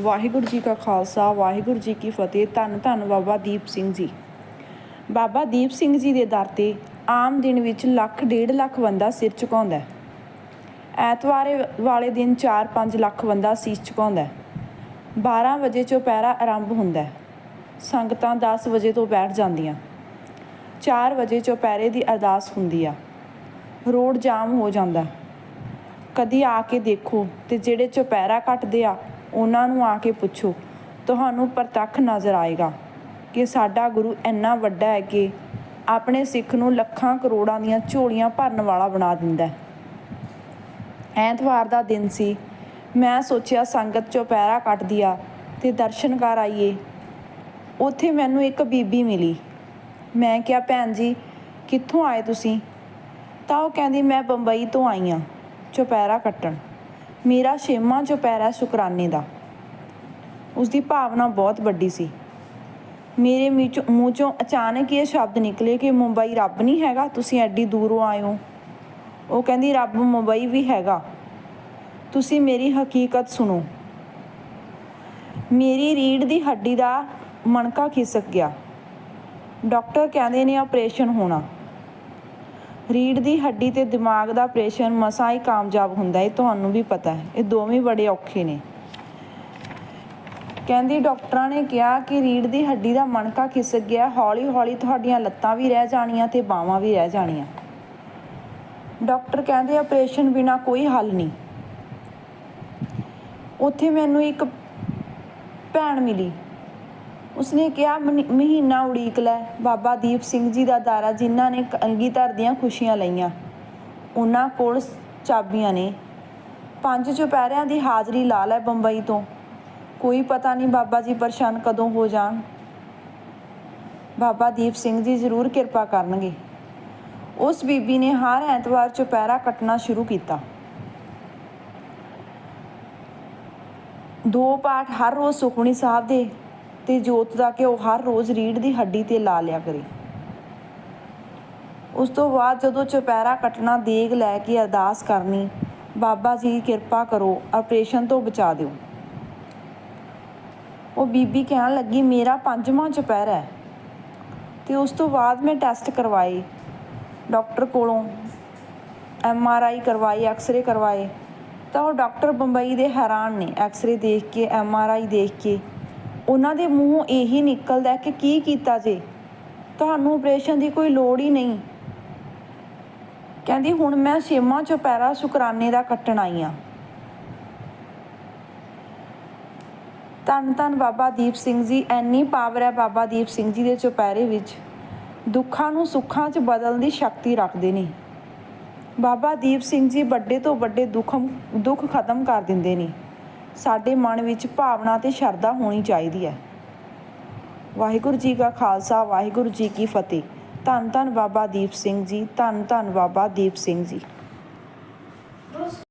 ਵਾਹਿਗੁਰੂ ਜੀ ਕਾ ਖਾਲਸਾ, ਵਾਹਿਗੁਰੂ ਜੀ ਕੀ ਫਤਿਹ। ਧੰਨ ਧੰਨ ਬਾਬਾ ਦੀਪ ਸਿੰਘ ਜੀ। ਬਾਬਾ ਦੀਪ ਸਿੰਘ ਜੀ ਦੇ ਦਰ ਤੇ ਆਮ ਦਿਨ ਵਿੱਚ ਲੱਖ ਡੇਢ ਲੱਖ ਬੰਦਾ ਸਿਰ ਝੁਕਾਉਂਦਾ ਐਤਵਾਰ ਵਾਲੇ ਦਿਨ 4-5 ਲੱਖ ਬੰਦਾ ਸੀਸ ਝੁਕਾਉਂਦਾ ਹੈ। 12 ਵਜੇ ਚੁਪਹਿਰਾ ਆਰੰਭ ਹੁੰਦਾ ਸੰਗਤਾਂ 10 ਵਜੇ ਤੋਂ ਬੈਠ ਜਾਂਦੀਆਂ। 4 ਵਜੇ ਚੁਪਹਿਰੇ ਦੀ ਅਰਦਾਸ ਹੁੰਦੀ ਆ। ਰੋਡ ਜਾਮ ਹੋ ਜਾਂਦਾ। ਕਦੀ ਆ ਕੇ ਦੇਖੋ ਤੇ ਜਿਹੜੇ ਚੁਪਹਿਰਾ ਕੱਟਦੇ ਆ ਉਹਨਾਂ ਨੂੰ ਆ ਕੇ ਪੁੱਛੋ। ਤੁਹਾਨੂੰ ਪ੍ਰਤੱਖ ਨਜ਼ਰ ਆਏਗਾ ਕਿ ਸਾਡਾ ਗੁਰੂ ਇੰਨਾ ਵੱਡਾ ਹੈ ਕਿ ਆਪਣੇ ਸਿੱਖ ਨੂੰ ਲੱਖਾਂ ਕਰੋੜਾਂ ਦੀਆਂ ਝੋਲੀਆਂ ਭਰਨ ਵਾਲਾ ਬਣਾ ਦਿੰਦਾ ਹੈ। ਐਤਵਾਰ ਦਾ ਦਿਨ ਸੀ। ਮੈਂ ਸੋਚਿਆ, ਸੰਗਤ ਚੁਪਹਿਰਾ ਕੱਟਦੀ ਆ ਤੇ ਦਰਸ਼ਨ ਕਰ ਆਈਏ। ਉੱਥੇ ਮੈਨੂੰ ਇੱਕ ਬੀਬੀ ਮਿਲੀ। ਮੈਂ ਕਿਹਾ, ਭੈਣ ਜੀ, ਕਿੱਥੋਂ ਆਏ ਤੁਸੀਂ? ਤਾਂ ਉਹ ਕਹਿੰਦੀ, ਮੈਂ ਬੰਬਈ ਤੋਂ ਆਈ ਆ ਚੁਪਹਿਰਾ ਕੱਟਣ। ਮੇਰਾ ਛੇਵਾਂ ਚੁਪਹਿਰਾ ਸ਼ੁਕਰਾਨੇ ਦਾ। ਉਸ ਦੀ ਭਾਵਨਾ ਬਹੁਤ ਵੱਡੀ ਸੀ। ਮੇਰੇ ਮੂੰਹ ਚੋਂ- ਮੂੰਹ ਚੋਂ ਅਚਾਨਕ ਇਹ ਸ਼ਬਦ ਨਿਕਲੇ ਕਿ ਮੁੰਬਈ ਰੱਬ ਨਹੀਂ ਹੈਗਾ, ਤੁਸੀਂ ਐਡੀ ਦੂਰੋਂ ਆਏ ਹੋ। ਉਹ ਕਹਿੰਦੀ, ਰੱਬ ਮੁੰਬਈ ਵੀ ਹੈਗਾ। ਤੁਸੀਂ ਮੇਰੀ ਹਕੀਕਤ ਸੁਣੋ। ਮੇਰੀ ਰੀੜ ਦੀ ਹੱਡੀ ਦਾ ਮਣਕਾ ਖਿਸਕ ਗਿਆ। ਡਾਕਟਰ ਕਹਿੰਦੇ ਨੇ, ਆਪਰੇਸ਼ਨ ਹੋਣਾ। ਰੀੜ ਦੀ ਹੱਡੀ ਤੇ ਦਿਮਾਗ ਦਾ ਆਪਰੇਸ਼ਨ ਮਸਾਂ ਹੀ ਕਾਮਯਾਬ ਹੁੰਦਾ ਹੈ ਤੁਹਾਨੂੰ ਵੀ ਪਤਾ ਹੈ। ਇਹ ਦੋਵੇਂ ਬੜੇ ਔਖੇ ਨੇ। ਕਹਿੰਦੀ ਡਾਕਟਰਾਂ ਨੇ ਕਿਹਾ ਕਿ ਰੀੜ ਦੀ ਹੱਡੀ ਦਾ ਮਣਕਾ ਖਿਸਕ ਗਿਆ ਹੌਲੀ ਹੌਲੀ ਤੁਹਾਡੀਆਂ ਲੱਤਾਂ ਵੀ ਰਹਿ ਜਾਣੀਆਂ ਤੇ ਬਾਹਾਂ ਵੀ ਰਹਿ ਜਾਣੀਆਂ। ਡਾਕਟਰ ਕਹਿੰਦੇ ਆਪਰੇਸ਼ਨ ਬਿਨਾ ਕੋਈ ਹੱਲ ਨਹੀਂ। ਉੱਥੇ ਮੈਨੂੰ ਇੱਕ ਭੈਣ ਮਿਲੀ। ਉਸਨੇ ਕਿਹਾ, ਮਨੀ- ਮਹੀਨਾ ਉਡੀਕ ਲੈ। ਬਾਬਾ ਦੀਪ ਸਿੰਘ ਜੀ ਦਾ ਦਾਰਾ ਜਿਨ੍ਹਾਂ ਨੇ ਅੰਗੀ ਦੀਆਂ ਖੁਸ਼ੀਆਂ ਲਈਆਂ। ਉਹਨਾਂ ਕੋਲ ਚਾਬੀਆਂ ਨੇ। ਪੰਜ ਚੁਪਹਿਰਿਆਂ ਦੀ ਹਾਜ਼ਰੀ ਲਾ ਲੈ ਬੰਬਈ ਤੋਂ। ਕੋਈ ਪਤਾ ਨਹੀਂ ਬਾਬਾ ਜੀ ਪਰੇਸ਼ਾਨ ਕਦੋਂ ਹੋ ਜਾਣ। ਬਾਬਾ ਦੀਪ ਸਿੰਘ ਜੀ ਜ਼ਰੂਰ ਕਿਰਪਾ ਕਰਨਗੇ। ਉਸ ਬੀਬੀ ਨੇ ਹਰ ਐਤਵਾਰ ਚੁਪਹਿਰਾ ਕੱਟਣਾ ਸ਼ੁਰੂ ਕੀਤਾ। ਦੋ ਪਾਠ ਹਰ ਰੋਜ਼ ਸੁਖਮਨੀ ਸਾਹਿਬ ਦੇ ਤੇ ਜੋਤ ਦਾ ਕਿ ਉਹ ਹਰ ਰੋਜ਼ ਰੀੜ ਦੀ ਹੱਡੀ ਤੇ ਲਾ ਲਿਆ ਕਰੇ। ਉਸ ਤੋਂ ਬਾਅਦ ਜਦੋਂ ਚੁਪਹਿਰਾ ਕੱਟਣਾ ਦੇਗ ਲੈ ਕੇ ਅਰਦਾਸ ਕਰਨੀ, ਬਾਬਾ ਜੀ ਕਿਰਪਾ ਕਰੋ, ਆਪਰੇਸ਼ਨ ਤੋਂ ਬਚਾ ਦਿਓ। ਉਹ ਬੀਬੀ ਕਹਿਣ ਲੱਗੀ, ਮੇਰਾ ਪੰਜਵਾਂ ਚੁਪਹਿਰਾ ਹੈ। ਤੇ ਉਸ ਤੋਂ ਬਾਅਦ ਮੈਂ ਟੈਸਟ ਕਰਵਾਏ, ਡਾਕਟਰ ਕੋਲੋਂ, ਐਮ ਆਰ ਆਈ ਕਰਵਾਈ ਐਕਸ-ਰੇ ਕਰਵਾਏ। ਤਾਂ ਉਹ ਡਾਕਟਰ ਬੰਬਈ ਦੇ ਹੈਰਾਨ ਨੇ, ਐਕਸ-ਰੇ ਦੇਖ ਕੇ, ਐਮ ਆਰ ਆਈ ਦੇਖ ਕੇ। ਉਹਨਾਂ ਦੇ ਮੂੰਹੋਂ ਇਹੀ ਨਿਕਲਦਾ ਕਿ ਕੀ ਕੀਤਾ ਜੇ। ਤੁਹਾਨੂੰ ਆਪਰੇਸ਼ਨ ਦੀ ਕੋਈ ਲੋੜ ਹੀ ਨਹੀਂ। ਕਹਿੰਦੀ, ਹੁਣ ਮੈਂ ਛੇਵਾਂ ਚੁਪਹਿਰਾ ਸ਼ੁਕਰਾਨੇ ਦਾ ਕੱਟਣ ਆਈ ਆ। ਧੰਨ ਧੰਨ ਬਾਬਾ ਦੀਪ ਸਿੰਘ ਜੀ ਐਨੀ ਪਾਵਰ ਹੈ ਬਾਬਾ ਦੀਪ ਸਿੰਘ ਜੀ ਦੇ ਚੁਪਹਿਰੇ ਵਿੱਚ। ਦੁੱਖਾਂ ਨੂੰ ਸੁੱਖਾਂ 'ਚ ਬਦਲਣ ਦੀ ਸ਼ਕਤੀ ਰੱਖਦੇ ਨੇ। ਬਾਬਾ ਦੀਪ ਸਿੰਘ ਜੀ ਵੱਡੇ ਤੋਂ ਵੱਡੇ ਦੁੱਖ ਦੁੱਖ ਖਤਮ ਕਰ ਦਿੰਦੇ ਨੇ। ਸਾਡੇ ਮਨ ਵਿੱਚ ਭਾਵਨਾ ਤੇ ਸ਼ਰਧਾ ਹੋਣੀ ਚਾਹੀਦੀ ਹੈ। ਵਾਹਿਗੁਰੂ ਜੀ ਕਾ ਖਾਲਸਾ, ਵਾਹਿਗੁਰੂ ਜੀ ਕੀ ਫਤਿਹ। ਧੰਨ ਧੰਨ ਬਾਬਾ ਦੀਪ ਸਿੰਘ ਜੀ, ਧੰਨ ਧੰਨ ਬਾਬਾ ਦੀਪ ਸਿੰਘ ਜੀ।